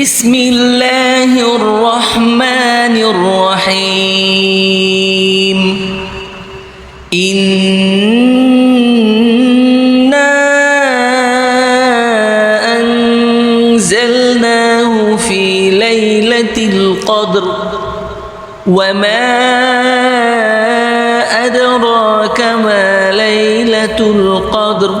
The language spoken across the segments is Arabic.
بسم الله الرحمن الرحيم. إنا أنزلناه في ليلة القدر. وما أدراك ما ليلة القدر.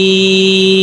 الرجيم